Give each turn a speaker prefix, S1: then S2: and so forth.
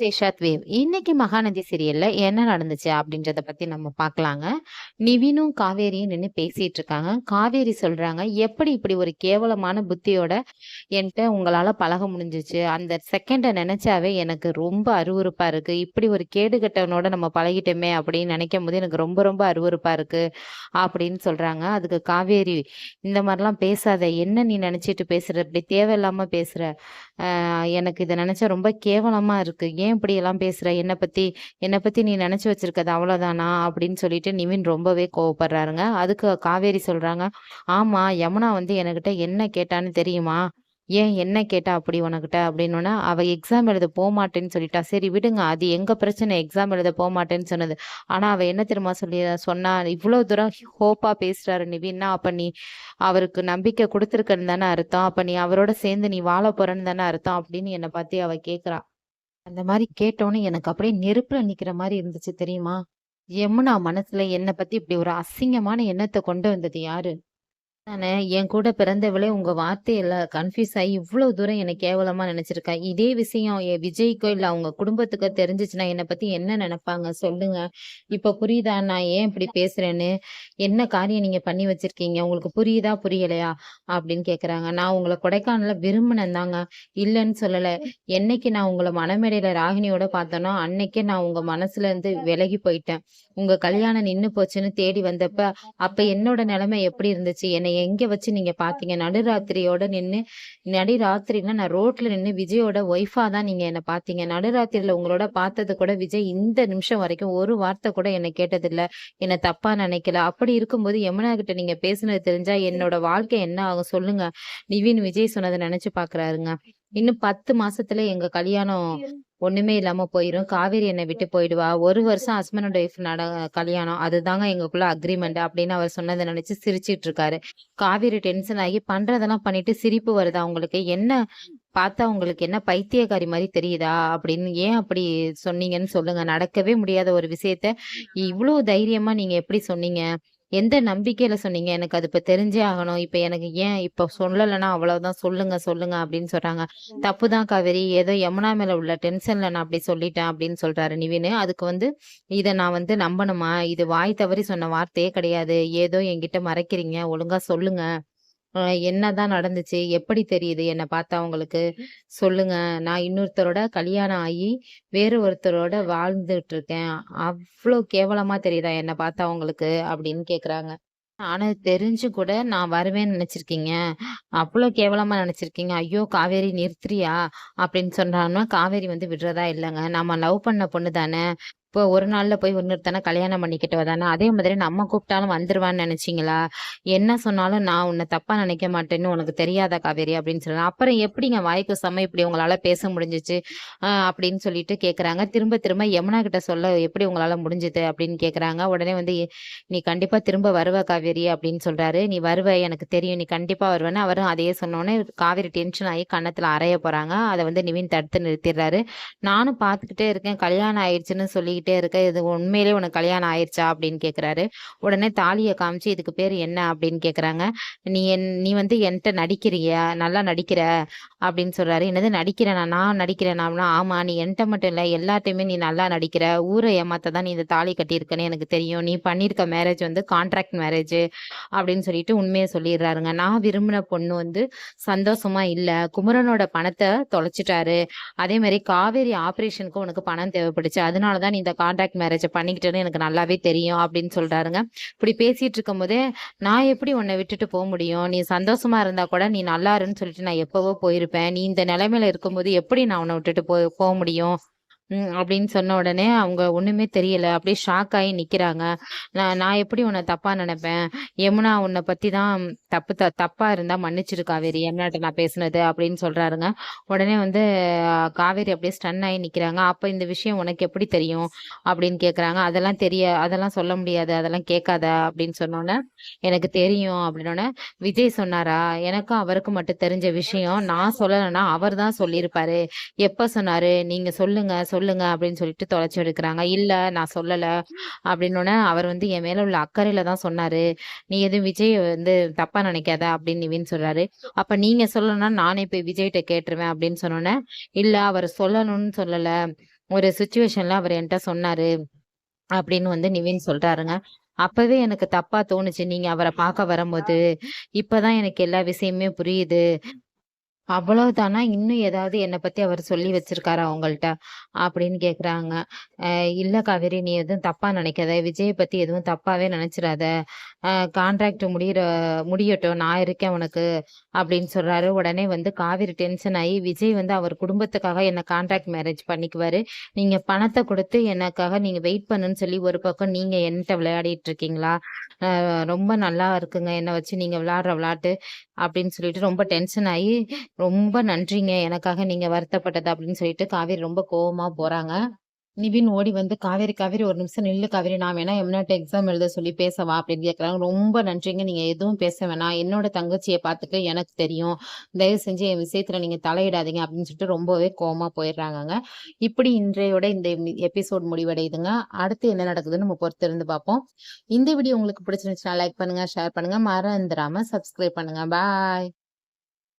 S1: சேஷாத் wave. இன்னைக்கு மகாநதி சீரியல்ல என்ன நடந்துச்சு அப்படின்றத பத்தி நம்ம பார்க்கலாங்க நிவினும் காவேரியும் நின்று பேசிட்டு இருக்காங்க. காவேரி சொல்றாங்க எப்படி இப்படி ஒரு கேவலமான புத்தியோட என்கிட்ட உங்களால பழக முடிஞ்சிச்சு? அந்த செகண்டை நினைச்சாவே எனக்கு ரொம்ப அருவருப்பா இருக்கு. இப்படி ஒரு கேடுகட்டவனோட நம்ம பழகிட்டோமே அப்படின்னு நினைக்கும் போது எனக்கு ரொம்ப ரொம்ப அருவறுப்பா இருக்கு அப்படின்னு சொல்றாங்க. அதுக்கு காவேரி இந்த மாதிரிலாம் பேசாத. என்ன நீ நினைச்சிட்டு பேசுற? இப்படி தேவையில்லாம பேசுற. எனக்கு இதை நினச்சா ரொம்ப கேவலமாக இருக்குது ஏன் இப்படி எல்லாம் என்னை பற்றி என்னை பற்றி நீ நினச்சி வச்சிருக்கது அவ்வளோதானா அப்படின்னு சொல்லிட்டு நிவின் ரொம்பவே கோவப்படுறாருங்க. அதுக்கு காவேரி சொல்கிறாங்க ஆமாம் யமுனா வந்து என்கிட்ட என்ன கேட்டான்னு தெரியுமா? ஏன் என்ன கேட்டா அப்படி உனக்கிட்ட? அப்படின்னோன்னா அவள் எக்ஸாம் எழுத போக மாட்டேன்னு சொல்லிட்டா. சரி விடுங்க. அது எங்கள் பிரச்சனை? எக்ஸாம் எழுத போக மாட்டேன்னு சொன்னது. ஆனால் அவள் என்ன தெரியுமா சொல்லி சொன்னா இவ்வளோ தூரம் ஹோப்பா பேசுகிறாரு நிவின்னா அப்போ நீ அவருக்கு நம்பிக்கை கொடுத்துருக்கன்னு தானே அர்த்தம்? அப்போ நீ அவரோட சேர்ந்து நீ வாழ போகிறன்னு தானே அர்த்தம்? அப்படின்னு என்னை பார்த்து அவள் கேட்குறா அந்த மாதிரி கேட்டோன்னே எனக்கு அப்படியே நெருப்புல நிக்கிற மாதிரி இருந்துச்சு தெரியுமா? யமுனா மனசுல என்னை பத்தி இப்படி ஒரு அசிங்கமான எண்ணத்தை கொண்டு வந்தது யாரு? நானே என் கூட பிறந்தவளே உங்க வார்த்தையில கன்ஃபியூஸ் ஆகி இவ்வளவு தூரம் என்னை கேவலமா நினைச்சிருக்கா. இதே விஷயம் என் விஜய்க்கோ இல்ல அவங்க குடும்பத்துக்கோ தெரிஞ்சிச்சுன்னா என்னை பத்தி என்ன நினைப்பாங்க? சொல்லுங்க. இப்ப புரியுதா? நான் ஏன் இப்படி பேசுறேன்னு? என்ன காரியம் நீங்க பண்ணி வச்சிருக்கீங்க? உங்களுக்கு புரியுதா? புரியலையா? அப்படின்னு கேட்குறாங்க நான் உங்களை கொடைக்கானல விரும்பினேன் தாங்க இல்லைன்னு சொல்லலை. என்னைக்கு நான் உங்களை மனமேடையில ராகினியோட பார்த்தேனோ அன்னைக்கே நான் உங்க மனசுல இருந்து விலகி போயிட்டேன். உங்க கல்யாணம் நின்னு போச்சுன்னு தேடி வந்தப்ப அப்ப என்னோட நிலைமை எப்படி இருந்துச்சு? என்னை எங்க வச்சு நீங்க பாத்தீங்க? நடுராத்திரியோட நின்னு நடுராத்திரினா நான் ரோட்ல நின்னு விஜயோட ஒய்ஃபா தான் நீங்க என்ன பாத்தீங்க. நடுராத்திரியில உங்களோட பார்த்தது கூட விஜய் இந்த நிமிஷம் வரைக்கும் ஒரு வார்த்தை கூட என்ன கேட்டதில்ல. என்ன தப்பா நினைக்கல. அப்படி இருக்கும்போது யமுனா கிட்ட நீங்க பேசுனது தெரிஞ்சா என்னோட வாழ்க்கை என்ன ஆகும்? சொல்லுங்க. நிவின் விஜய் சொன்னதை நினைச்சு பாக்குறாருங்க. இன்னும் பத்து மாசத்துல எங்க கல்யாணம் ஒண்ணுமே இல்லாம போயிரும். காவேரி என்னை விட்டு போயிடுவா. ஒரு வருஷம் ஹஸ்பண்ட் ஒய்ஃப் நட கல்யாணம். அதுதாங்க எங்களுக்குள்ள அக்ரிமெண்ட் அப்படின்னு அவர் சொன்னதை நினைச்சு சிரிச்சிட்டு இருக்காரு. காவேரி டென்ஷன் ஆகி பண்றதெல்லாம் பண்ணிட்டு சிரிப்பு வருதா. உங்களுக்கு என்ன பார்த்தா உங்களுக்கு என்ன பைத்தியக்காரி மாதிரி தெரியுதா அப்படின்னு ஏன் அப்படி சொன்னீங்கன்னு சொல்லுங்க. நடக்கவே முடியாத ஒரு விஷயத்த இவ்வளவு தைரியமா நீங்க எப்படி சொன்னீங்க? எந்த நம்பிக்கையில சொன்னீங்க? எனக்கு அது இப்ப தெரிஞ்சே ஆகணும். இப்ப எனக்கு ஏன் இப்ப சொல்லலைன்னா அவ்வளவுதான் சொல்லுங்க சொல்லுங்க அப்படின்னு சொல்றாங்க. தப்புதான் காவேரி. ஏதோ யமுனா மேல உள்ள டென்ஷன்ல நான் அப்படி சொல்லிட்டேன் அப்படின்னு சொல்றாரு நிவின். அதுக்கு வந்து இத நான் வந்து நம்பணுமா? இது வாய் தவறி சொன்ன வார்த்தையே கிடையாது. ஏதோ என்கிட்ட மறைக்கிறீங்க. ஒழுங்கா சொல்லுங்க. என்னதான் நடந்துச்சு? எப்படி தெரியுது? என்னை பார்த்தா உங்களுக்கு சொல்லுங்க நான் இன்னொருத்தரோட கல்யாணம் ஆகி வேறு ஒருத்தரோட வாழ்ந்துட்டு இருக்கேன் அவ்வளோ கேவலமா தெரியுதா என்னை பார்த்தா உங்களுக்கு அப்படின்னு கேக்குறாங்க. ஆனா தெரிஞ்சு கூட நான் வருவேன்னு நினைச்சிருக்கீங்க. அவ்வளோ கேவலமா நினைச்சிருக்கீங்க. ஐயோ காவேரி நிறுத்துறியா? அப்படின்னு சொன்னாங்கன்னா காவேரி வந்து விடுறதா இல்லைங்க. நம்ம லவ் பண்ண பொண்ணு தானே. இப்போ ஒரு நாளில் போய் இன்னொருத்தனை கல்யாணம் பண்ணிக்கிட்டு வதானே அதே மாதிரி நம்ம கூப்பிட்டாலும் வந்துருவான்னு நினச்சிங்களா? என்ன சொன்னாலும் நான் உன்னை தப்பா நினைக்க மாட்டேன்னு உனக்கு தெரியாத காவேரி அப்படின்னு சொல்லலாம். அப்புறம் எப்படிங்க வாய்க்கு சம இப்படி உங்களால பேச முடிஞ்சிச்சு அப்படின்னு சொல்லிட்டு கேட்குறாங்க திரும்ப திரும்ப யமுனா கிட்ட சொல்ல எப்படி உங்களால முடிஞ்சுது அப்படின்னு கேட்குறாங்க உடனே வந்து நீ கண்டிப்பா திரும்ப வருவ காவேரி அப்படின்னு சொல்றாரு. நீ வருவ எனக்கு தெரியும் நீ கண்டிப்பா வருவேன்னு அவரும் அதையே சொன்னோன்னே காவேரி டென்ஷன் ஆகி கன்னத்துல அறைய போறாங்க. அதை வந்து நிவின் தடுத்து நிறுத்திடுறாரு. நானும் பார்த்துக்கிட்டே இருக்கேன். கல்யாணம் ஆயிடுச்சுன்னு பண்ணிக்கிட்டே இருக்க இது உண்மையிலே உனக்கு கல்யாணம் ஆயிடுச்சா அப்படின்னு கேக்குறாரு. உடனே தாலியை காமிச்சு இதுக்கு பேர் என்ன? அப்படின்னு கேட்குறாங்க நீ என் நீ வந்து என்கிட்ட நடிக்கிறியா? நல்லா நடிக்கிற? அப்படின்னு சொல்றாரு. என்னது நடிக்கிறேனா? நான் நடிக்கிறேன் அப்படின்னா ஆமா நீ என்கிட்ட மட்டும் இல்லை எல்லாத்தையுமே நீ நல்லா நடிக்கிற ஊரை ஏமாத்த தான் நீ இந்த தாலி கட்டியிருக்கன்னு எனக்கு தெரியும். நீ பண்ணியிருக்க மேரேஜ் வந்து கான்ட்ராக்ட் மேரேஜ் அப்படின்னு சொல்லிட்டு உண்மையை சொல்லிடுறாருங்க. நான் விரும்பின பொண்ணு வந்து சந்தோஷமா இல்லை. குமரனோட பணத்தை தொலைச்சிட்டாரு. அதே மாதிரி காவேரி ஆப்ரேஷனுக்கு உனக்கு பணம் தேவைப்படுச்சு. அதனாலதான் நீ இந்த கான்ட்ராக்ட் மேரேஜை பண்ணிக்கிட்டேன்னு எனக்கு நல்லாவே தெரியும் அப்படின்னு சொல்றாருங்க. இப்படி பேசிட்டு இருக்கும் போதே நான் எப்படி உன்னை விட்டுட்டு போக முடியும்? நீ சந்தோஷமா இருந்தா கூட நீ நல்லா இருன்னு சொல்லிட்டு நான் எப்பவோ போயிருப்பேன். நீ இந்த நிலைமையில இருக்கும்போது எப்படி நான் உன்னை விட்டுட்டு போ போக முடியும்? அப்படின்னு சொன்ன உடனே அவங்க ஒண்ணுமே தெரியல. அப்படியே ஷாக் ஆகி நிக்கிறாங்க. நான் நான் எப்படி உன்னை தப்பா நினைப்பேன்? யமுனா உன்னை பத்தி தான் தப்பு த தப்பா இருந்தா மன்னிச்சிரு காவேரி. யமுனாட்ட நான் பேசுனது அப்படின்னு சொல்றாருங்க. உடனே வந்து காவேரி அப்படியே ஸ்டன் ஆகி நிக்கிறாங்க. அப்ப இந்த விஷயம் உனக்கு எப்படி தெரியும்? அப்படின்னு கேக்குறாங்க. அதெல்லாம் தெரிய அதெல்லாம் சொல்ல முடியாது. அதெல்லாம் கேட்காத அப்படின்னு சொன்னோன்னே எனக்கு தெரியும் அப்படின்னோடனே விஜய் சொன்னாரா? எனக்கும் அவருக்கும் மட்டும் தெரிஞ்ச விஷயம். நான் சொல்லலைன்னா அவர் தான் சொல்லியிருப்பாரு. எப்ப சொன்னாரு? நீங்க சொல்லுங்க. சொல்லுங்க அப்படின்னு சொல்லிட்டு தொலைச்சி எடுக்கிறாங்க. இல்ல நான் சொல்லல. அப்படின்னோடனே அவர் வந்து என் மேல உள்ள அக்கறையில தான் சொன்னாரு. நீ எதுவும் விஜய் வந்து தப்பா நினைக்காத அப்படின்னு நிவின் சொல்றாரு. அப்ப நீங்க சொல்லணும்னா நானே போய் விஜய்கிட்ட கேட்டுருவேன் அப்படின்னு சொன்னோன்னே இல்ல அவர் சொல்லணும்னு சொல்லல. ஒரு சுச்சுவேஷன்ல அவர் என்கிட்ட சொன்னாரு அப்படின்னு வந்து நிவின் சொல்றாருங்க. அப்பவே எனக்கு தப்பா தோணுச்சு. நீங்க அவரை பார்க்க வரும்போது இப்பதான் எனக்கு எல்லா விஷயமே புரியுது. அவ்வளவுதானா? இன்னும் ஏதாவது என்னை பத்தி அவர் சொல்லி வச்சிருக்காரா அவங்கள்ட்ட அப்படின்னு கேக்குறாங்க. அஹ் இல்ல காவேரி நீ எதுவும் தப்பா நினைக்காத. விஜயை பத்தி எதுவும் தப்பாவே நினைச்சிடாத. கான்ட்ராக்ட் முடியிற முடியட்டும். நான் இருக்கேன் உனக்கு அப்படின்னு சொல்றாரு. உடனே வந்து காவேரி டென்ஷன் ஆகி விஜய் வந்து அவர் குடும்பத்துக்காக என்ன கான்ட்ராக்ட் மேரேஜ் பண்ணிக்குவாரு. நீங்க பணத்தை கொடுத்து எனக்காக நீங்க வெயிட் பண்ணுன்னு சொல்லி ஒரு பக்கம் நீங்க என்கிட்ட விளையாடிட்டு இருக்கீங்களா? அஹ் ரொம்ப நல்லா இருக்குங்க. என்னை வச்சு நீங்க விளையாடுற விளையாட்டு அப்படின்னு சொல்லிட்டு ரொம்ப டென்ஷன் ஆகி ரொம்ப நன்றிங்க. எனக்காக நீங்க வருத்தப்பட்டது அப்படின்னு சொல்லிட்டு காவேரி ரொம்ப கோபமா போறாங்க. நிவின் ஓடி வந்து காவேரி காவேரி ஒரு நிமிஷம் நில்லு காவேரி. நான் வேணா எம்னாட் எக்ஸாம் எழுத சொல்லி பேசவா? அப்படின்னு கேட்குறாங்க ரொம்ப நன்றிங்க. நீங்க எதுவும் பேச வேணாம் என்னோட தங்கச்சியை பார்த்துக்க எனக்கு தெரியும். தயவு செஞ்சு என் விஷயத்துல நீங்க தலையிடாதீங்க அப்படின்னு சொல்லிட்டு ரொம்பவே கோமா போயிடுறாங்க இப்படி இன்றையோட இந்த எபிசோட் முடிவடையுதுங்க. அடுத்து என்ன நடக்குதுன்னு நம்ம பொறுத்து இருந்து பார்ப்போம். இந்த வீடியோ உங்களுக்கு பிடிச்சிருந்துச்சுன்னா லைக் பண்ணுங்க ஷேர் பண்ணுங்க. மறந்துடாம சப்ஸ்கிரைப் பண்ணுங்க. பாய்